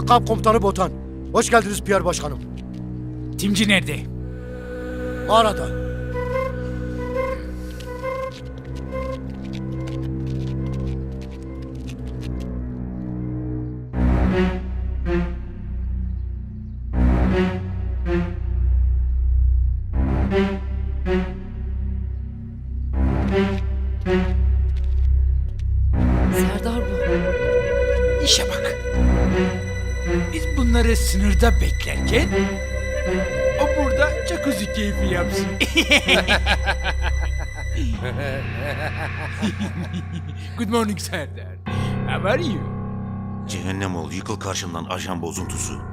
Ben kamp komutanı Botan. Hoş geldiniz Pierre Başkanım. Timci nerede? Arada. Biz bunları sınırda beklerken o burada jacuzzi keyfi yapsın. Good morning Serdar. How are you? Cehennem ol, yıkıl karşımdan ajan bozuntusu.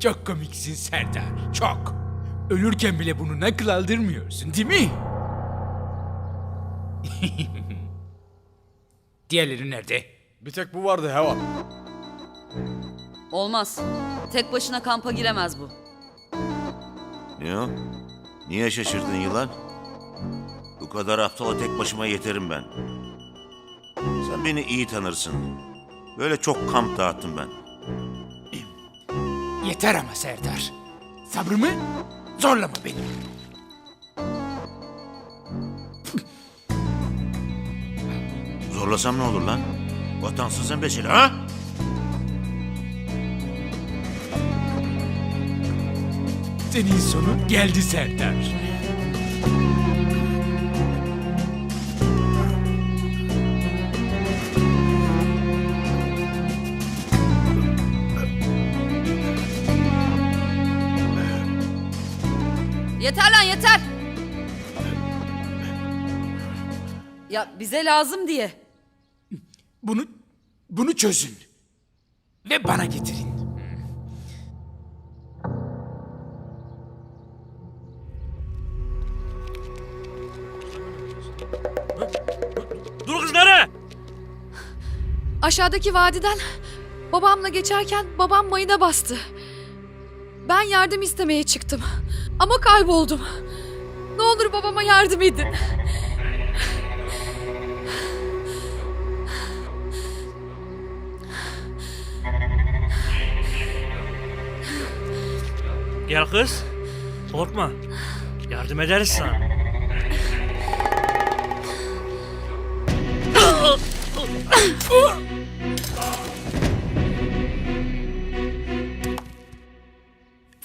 Çok komiksin Serdar. Çok. Ölürken bile bunu nakıl aldırmıyorsun değil mi? Diğerleri nerede? Bir tek bu vardı hava. Olmaz. Tek başına kampa giremez bu. Ne o? Niye şaşırdın yılan? Bu kadar aptala tek başıma yeterim ben. Sen beni iyi tanırsın. Böyle çok kamp dağıttım ben. Yeter ama Serdar. Sabrımı zorlama beni. Zorlasam ne olur lan? Vatansız embesil ha? Senin sonun geldi Serdar. Yeter lan yeter. Ya bize lazım diye. Bunu bunu çözün. Ve bana getirin. Aşağıdaki vadiden babamla geçerken babam mayına bastı. Ben yardım istemeye çıktım. Ama kayboldum. Ne olur babama yardım edin. Gel kız. Korkma. Yardım ederiz sana.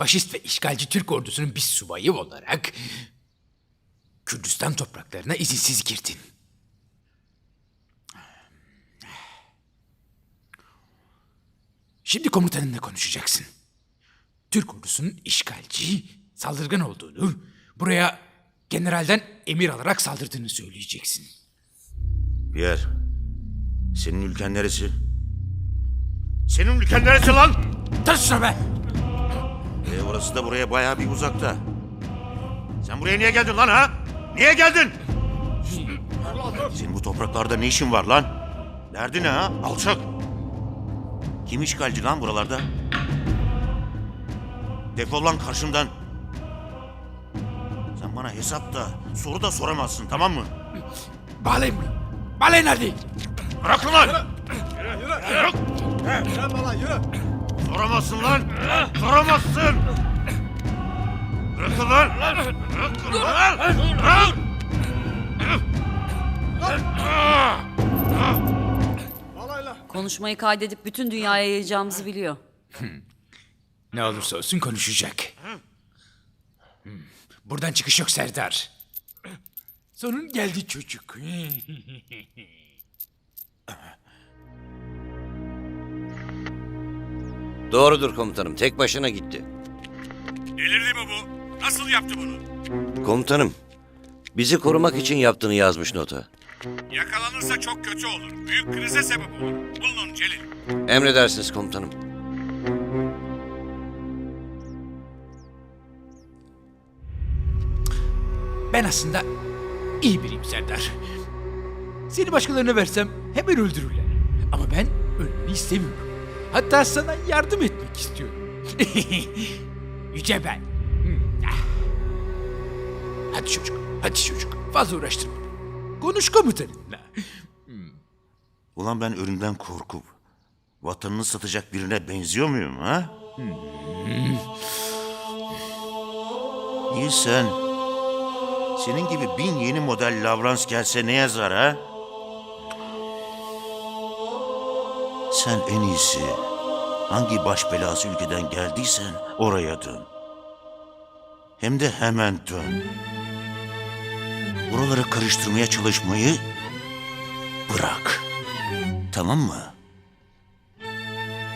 Faşist ve işgalci Türk ordusunun bir subayı olarak Kürdistan topraklarına izinsiz girdin. Şimdi komutanınla konuşacaksın. Türk ordusunun işgalci, saldırgan olduğunu, buraya generalden emir alarak saldırdığını söyleyeceksin. Pierre, senin ülken neresi? Senin ülken neresi lan? Şuna be! E, orası da buraya bayağı bir uzakta. Sen buraya niye geldin lan ha? Niye geldin? Senin bu topraklarda ne işin var lan? Derdi ne ha? Alçak. Kim işgalci lan buralarda? Defol lan karşımdan. Sen bana hesap da soru da soramazsın tamam mı? Bağlayın bunu. Bağlayın hadi. Bırakın lan! Sen bana yürü. Soramazsın lan! Soramazsın! Bırakın lan! Bırakın lan! Bırak! Konuşmayı kaydedip bütün dünyaya yayacağımızı biliyor. Ne olursa olsun konuşacak. Hmm. Buradan çıkış yok Serdar. Sonun geldi çocuk. Doğrudur komutanım. Tek başına gitti. Delirdi mi bu? Nasıl yaptı bunu? Komutanım, bizi korumak için yaptığını yazmış nota. Yakalanırsa çok kötü olur. Büyük krize sebep olur. Bulun onu Celil. Emredersiniz komutanım. Ben aslında iyi biriyim Serdar. Seni başkalarına versem hemen öldürürler. Ama ben ölmeni istemiyorum. Hatta sana yardım etmek istiyorum. Yüce ben. Hadi çocuk, hadi çocuk. Fazla uğraştırma. Konuş komutanınla. Ulan ben ölümden korkup vatanını satacak birine benziyor muyum ha? İyi sen. Senin gibi bin yeni model Lavrans gelse ne yazar ha? Sen en iyisi hangi baş belası ülkeden geldiysen oraya dön. Hem de hemen dön. Buraları karıştırmaya çalışmayı bırak. Tamam mı?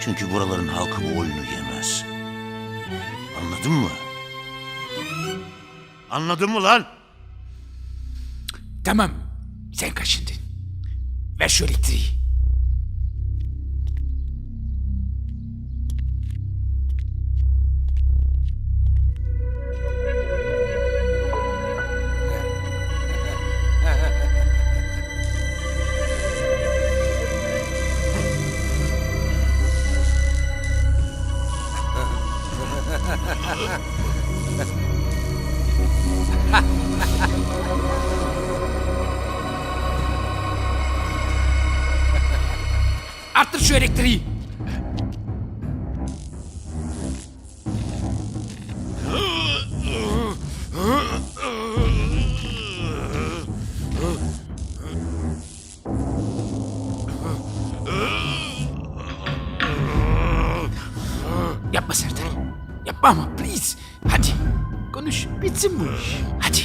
Çünkü buraların halkı bu oyunu yemez. Anladın mı? Anladın mı lan? Tamam. Sen kaşındın. Ver şu elektriği. Yapma please. Hadi. Konuş. Bitsin bu iş. Hadi.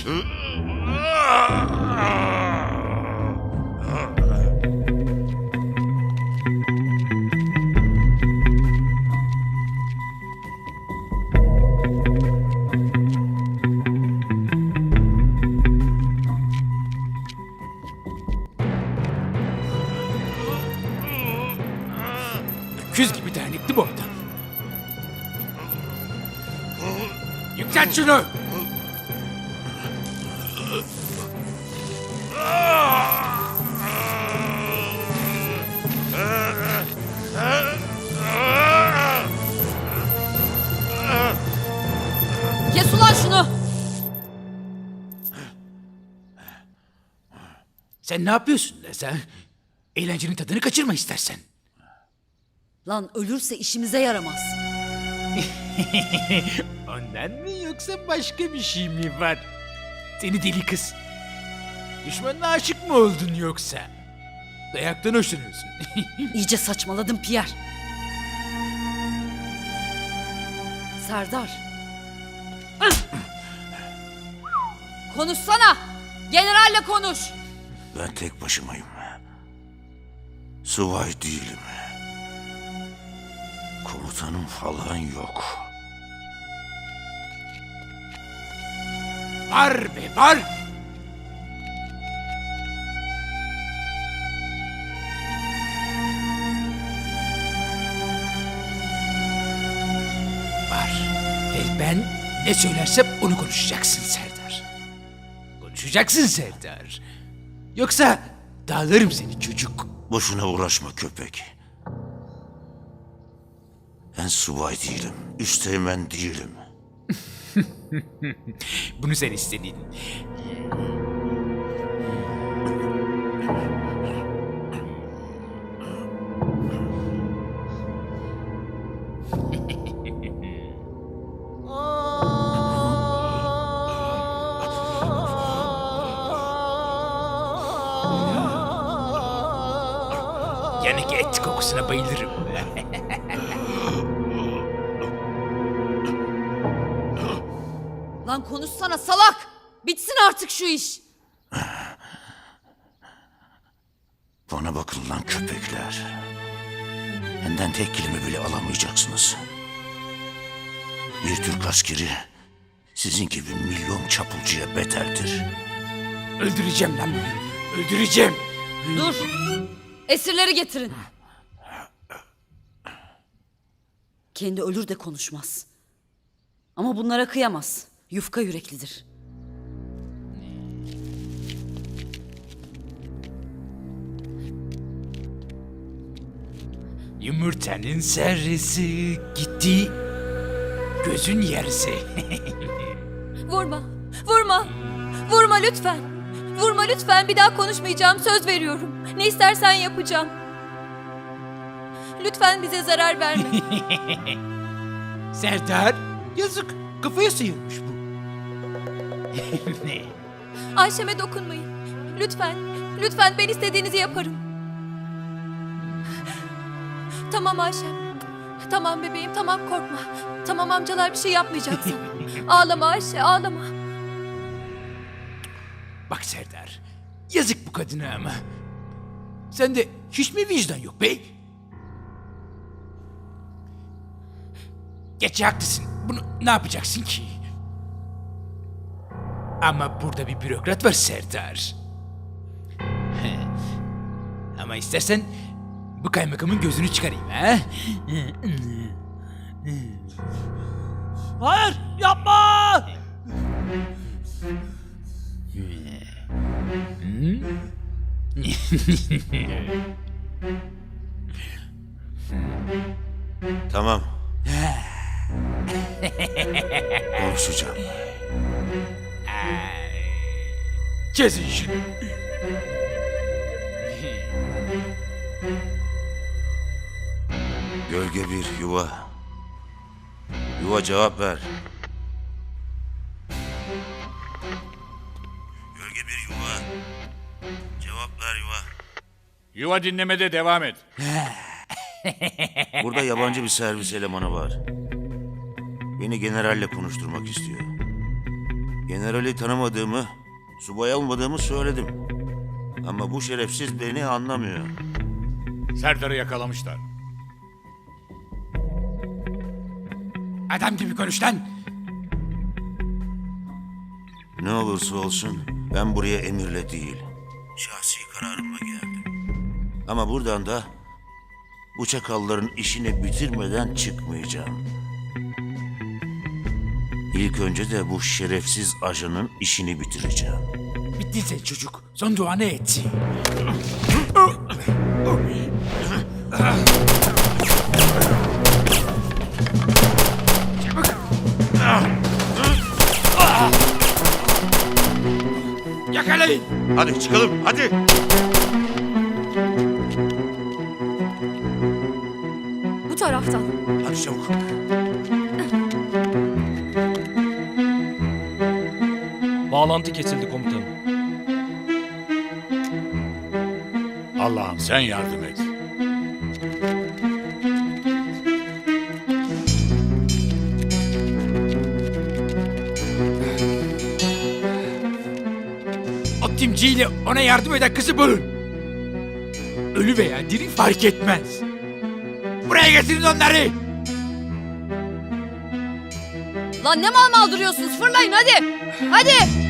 Şunu. Kes ulan şunu. Sen ne yapıyorsun lan sen? Eğlencenin tadını kaçırma istersen. Lan ölürse işimize yaramaz. Ondan mı yoksa başka bir şey mi var? Seni deli kız. Düşmanına aşık mı oldun yoksa? Dayaktan hoşlanıyorsun. İyice saçmaladın Pierre. Serdar. Konuşsana. Generalle konuş. Ben tek başımayım. Subay değilim. Komutanım falan yok. Var be var. Var. Ve ben ne söylersem onu konuşacaksın Serdar. Konuşacaksın Serdar. Yoksa dağlarım seni çocuk. Boşuna uğraşma köpek. Ben subay değilim. Üsteğmen değilim. Bunu sen istedin. Yanık et kokusuna bayılırım. Konuşsana salak. Bitsin artık şu iş. Bana bakın lan köpekler. Benden tek kelime bile alamayacaksınız. Bir Türk askeri sizin gibi milyon çapulcuya beterdir. Öldüreceğim lan bunu. Öldüreceğim. Dur. Esirleri getirin. Kendi ölür de konuşmaz. Ama bunlara kıyamaz. Yufka yüreklidir. Yumurtanın sarısı gitti. Gözün yarısı. Vurma. Vurma. Vurma lütfen. Vurma lütfen. Bir daha konuşmayacağım. Söz veriyorum. Ne istersen yapacağım. Lütfen bize zarar verme. Serdar yazık kafaya sıyırmış bu. Ayşem'e dokunmayın. Lütfen, lütfen ben istediğinizi yaparım. Tamam Ayşem. Tamam bebeğim, tamam korkma. Tamam amcalar bir şey yapmayacak sana. ağlama Ayşe, ağlama. Bak Serdar yazık bu kadına ama. Sende hiç mi vicdan yok bey? Geç haklısın. Bunu ne yapacaksın ki? Ama burada bir bürokrat var Serdar. Ama istersen bu kaymakamın gözünü çıkarayım ha? Hayır yapma! Tamam. Konuşacağım. Kesin şunu. Gölge bir yuva. Yuva cevap ver. Gölge bir yuva. Cevap ver yuva. Yuva dinlemede devam et. Burada yabancı bir servis elemanı var. Beni generalle konuşturmak istiyor. Generali tanımadığımı, subay olmadığımı söyledim. Ama bu şerefsiz beni anlamıyor. Serdar'ı yakalamışlar. Adam gibi konuş lan. Ne olursa olsun ben buraya emirle değil, şahsi kararımla geldim. Ama buradan da bu çakalların işini bitirmeden çıkmayacağım. İlk önce de bu şerefsiz ajanın işini bitireceğim. Bittin sen çocuk. Son duanı et. Yakalayın. Hadi çıkalım, hadi. Bu taraftan. Hadi çabuk. Bağlantı kesildi komutanım. Allah'ım sen yardım et. O timciyle ona yardım eden kızı bulun. Ölü veya diri fark etmez. Buraya getirin onları. Lan ne mal mal duruyorsunuz? Fırlayın hadi. Hadi.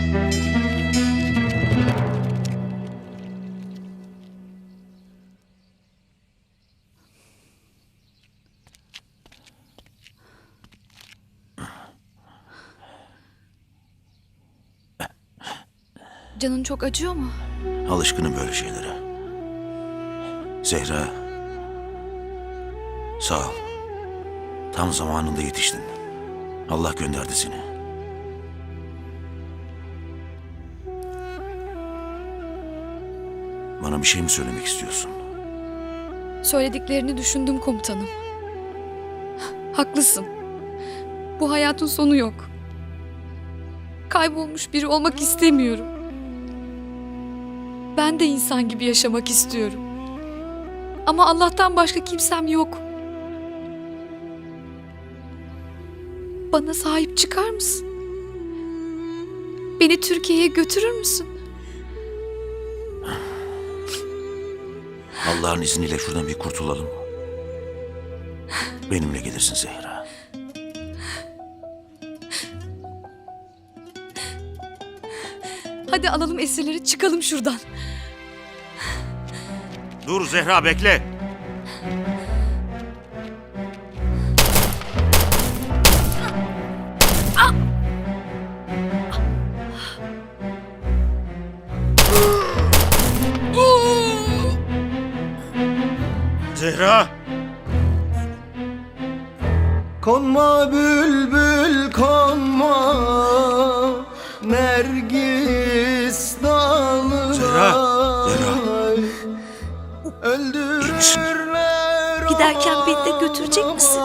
Canın çok acıyor mu? Alışkınım böyle şeylere. Zehra. Sağ ol. Tam zamanında yetiştin. Allah gönderdi seni. Bana bir şey mi söylemek istiyorsun? Söylediklerini düşündüm komutanım. Haklısın. Bu hayatın sonu yok. Kaybolmuş biri olmak istemiyorum. Ben de insan gibi yaşamak istiyorum. Ama Allah'tan başka kimsem yok. Bana sahip çıkar mısın? Beni Türkiye'ye götürür müsün? Allah'ın izniyle şuradan bir kurtulalım. Benimle gelirsin Zehra. Hadi alalım esirleri çıkalım şuradan. Dur Zehra bekle. Zehra! Konma bülbül konma Giderken beni de götürecek misin?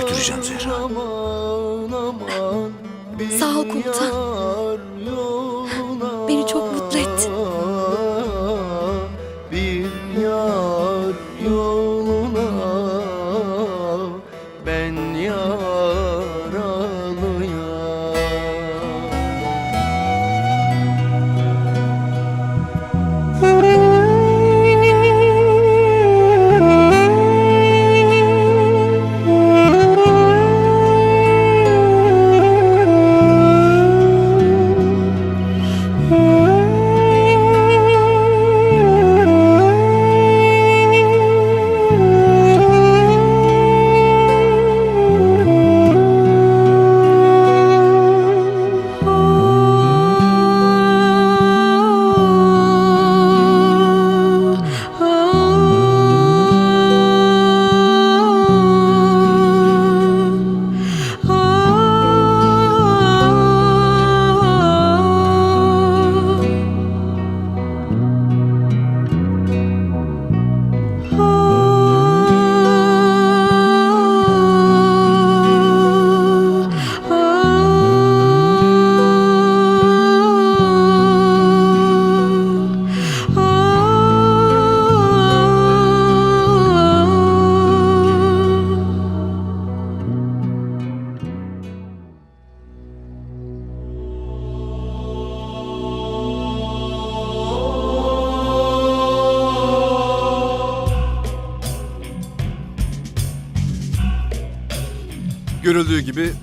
Götüreceğim Zehra. Sağ ol komutan.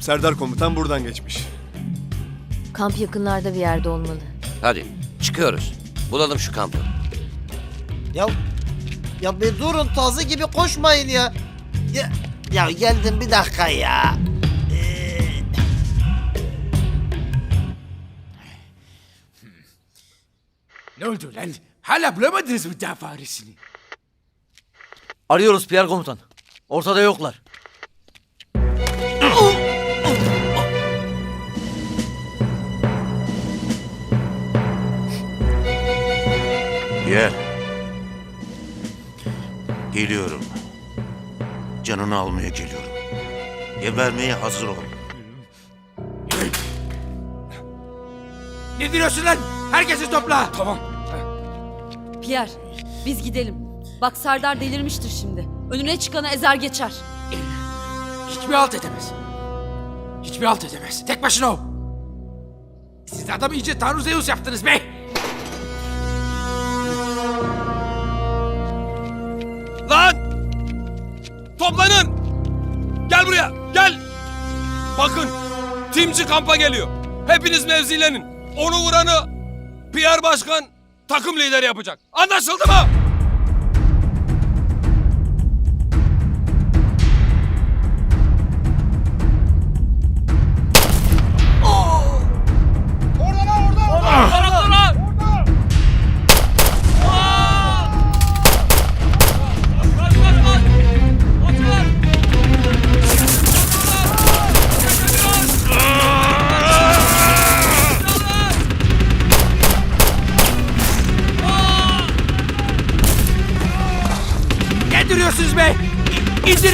Serdar komutan buradan geçmiş. Kamp yakınlarda bir yerde olmalı. Hadi çıkıyoruz. Bulalım şu kampı. Ya ya bir durun tazı gibi koşmayın ya. Ya, ya geldim bir dakika ya. Ne oldu lan? Hala bulamadınız mı daha faresini? Arıyoruz Pierre komutan. Ortada yoklar. Gel. Geliyorum. Canını almaya geliyorum. Gebermeye hazır ol. Ne diyorsun lan? Herkesi topla. Tamam. Pierre biz gidelim. Bak Serdar delirmiştir şimdi. Önüne çıkanı ezer geçer. Hiçbir alt edemez. Hiçbir alt edemez. Tek başına o. Siz adamı iyice Tanrı Zeus yaptınız be. Lan! Toplanın! Gel buraya, gel! Bakın, timci kampa geliyor. Hepiniz mevzilenin. Onu vuranı Pierre Başkan takım lideri yapacak. Anlaşıldı mı?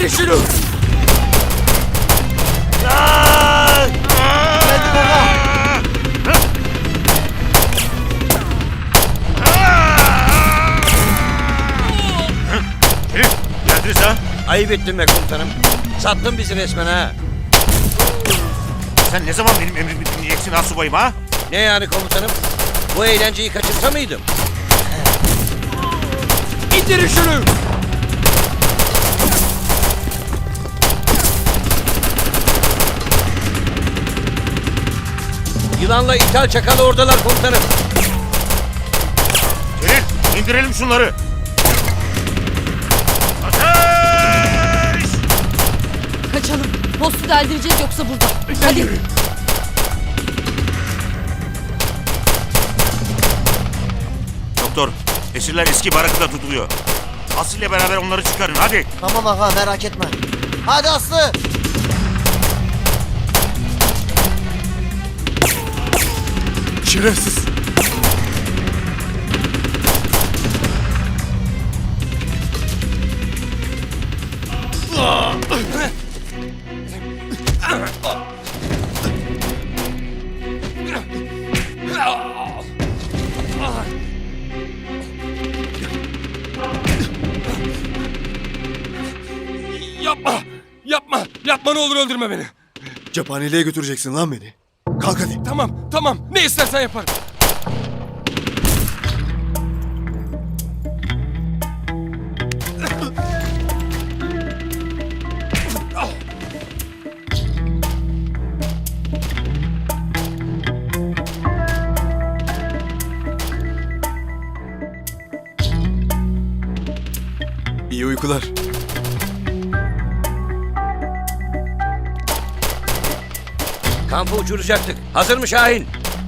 İndirin şunu. Geldiniz ha? Ayıp ettin be komutanım. Sattın bizi resmen ha. Sen ne zaman benim emrimi dinleyeceksin ha subayım ha? Ne yani komutanım? Bu eğlenceyi kaçırsa mıydım? İndirin şunu. Yılanla ithal çakalı oradalar komutanım. Celil indirelim şunları. Ateş! Kaçalım. Postu deldireceğiz yoksa burada. Hadi. Doktor esirler eski barakıda tutuluyor. Aslı ile beraber onları çıkarın hadi. Tamam aga merak etme. Hadi Aslı. şerefsiz. Yapma! Yapma! Yapma ne olur öldürme beni. Cephaneliğe götüreceksin lan beni. Kalk hadi. Tamam tamam ne istersen yaparım. İyi uykular. Kampı uçuracaktık. Hazır mı Şahin?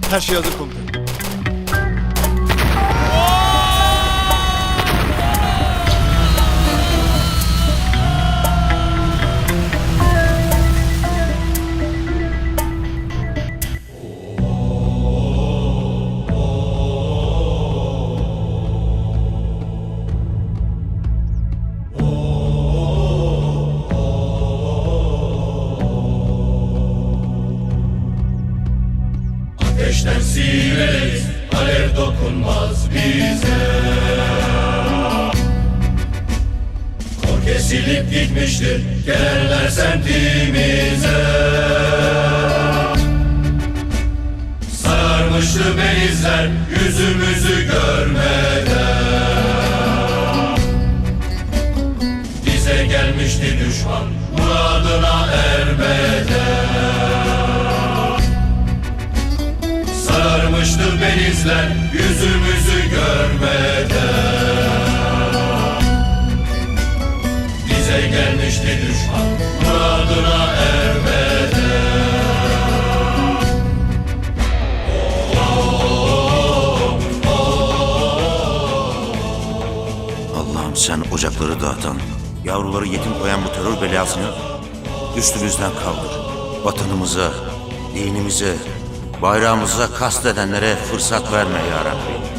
Her şey hazır komutanım. bitip gitmiştir. Gelenler semtimize. Sarmıştı benizler yüzümüzü görmeden. Bize gelmişti düşman muradına ermeden. Sarmıştı benizler yüzümüzü görmeden. Allah'ım sen ocakları dağıtan, yavruları yetim koyan bu terör belasını üstümüzden kaldır. Vatanımıza, dinimize, bayrağımıza kastedenlere fırsat verme ya Rabbi.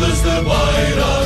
yıldızlı bayrak